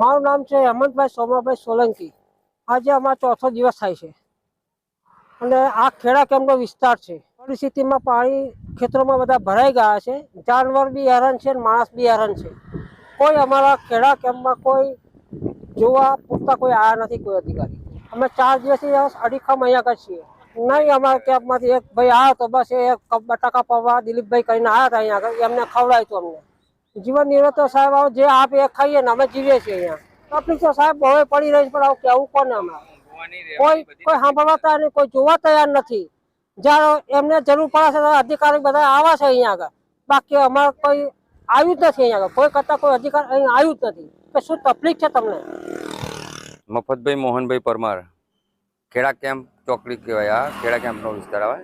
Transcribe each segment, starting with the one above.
મારું નામ છે હેમંતભાઈ સોમાભાઈ સોલંકી. આજે અમારો ચોથો દિવસ થાય છે. અને આ ખેડા કેમ્પનો વિસ્તાર છે? પરિસ્થિતિમાં પાણી ખેતરોમાં બધા ભરાઈ ગયા છે. જાનવર બી હેરાન છે માણસ બી હેરાન છે. કોઈ અમારા ખેડા કેમ્પમાં કોઈ જોવા પૂરતા કોઈ આવ્યા નથી કોઈ અધિકારી. અમે ચાર દિવસથી અડીખમ અહીંયા આગળ છીએ. નહીં અમારા કેમ્પમાંથી એક ભાઈ આવ્યો તો બસ એ બટાકા પવા દિલીપભાઈ કરીને આવ્યા હતા અહીંયા આગળ. એમને ખવડાવ્યું હતું અમને. જીવન નિર્વાહ તો સાહેબ આવો જે આપ એ ખાઈએ ને અમે જીવીએ છીએ અહીંયા. તકલીફ તો સાહેબ બહુ પડી રહી છે પણ આવું કેવું કોને હમણાં કોઈ કોઈ સાંભળવા તૈયાર નહીં કોઈ જોવા તૈયાર નથી. જ્યારે એમને જરૂર પડે છે અધિકારી બધા આવા છે અહીંયા આગળ. બાકી અમારે કોઈ આવ્યું જ નથી અહીંયા આગળ. કોઈ કરતા કોઈ અધિકાર અહીં આવ્યું જ નથી. કે શું તકલીફ છે તમને? મફતભાઈ મોહનભાઈ પરમાર. ખેડા કેમ્પ ચોકડી કહેવાય આ. ખેડા કેમ્પનો વિસ્તાર આવે.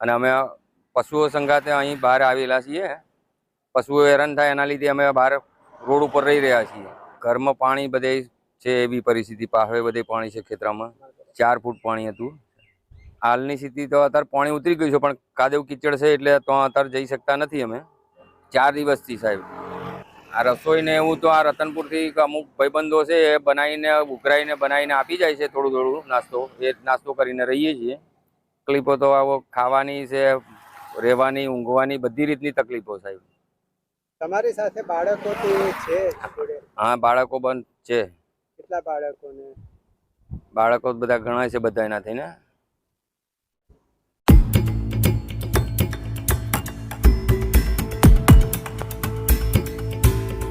અને અમે પશુઓ સંઘાતે અહીં બહાર આવેલા છીએ. પશુઓ હેરાન થાય એના લીધે અમે બહાર રોડ ઉપર રહી રહ્યા છીએ. ઘરમાં પાણી બધે છે એવી પરિસ્થિતિ, પાહે બધે પાણી છે ખેતરામાં. ચાર ફૂટ પાણી હતું. હાલની સ્થિતિ તો અત્યારે પાણી ઉતરી ગયું છે, પણ કાદેવ કિચડ છે એટલે તો અત્યારે જઈ શકતા નથી અમે. ચાર દિવસથી સાહેબ. આ રસોઈને એવું તો આ રતનપુરથી અમુક ભાઈબંધો છે એ બનાવીને, ઉઘરાઈને બનાવીને આપી જાય છે થોડું થોડું નાસ્તો. એ નાસ્તો કરીને રહીએ છીએ. તકલીફો તો આવો ખાવાની છે, રહેવાની, ઊંઘવાની બધી રીતની તકલીફો સાહેબ. તમારી સાથે બાળકો તે છે હા બાળકો બંધ છે. કેટલા બાળકોને? બાળકો બધા ઘણા છે બધા એના થઈને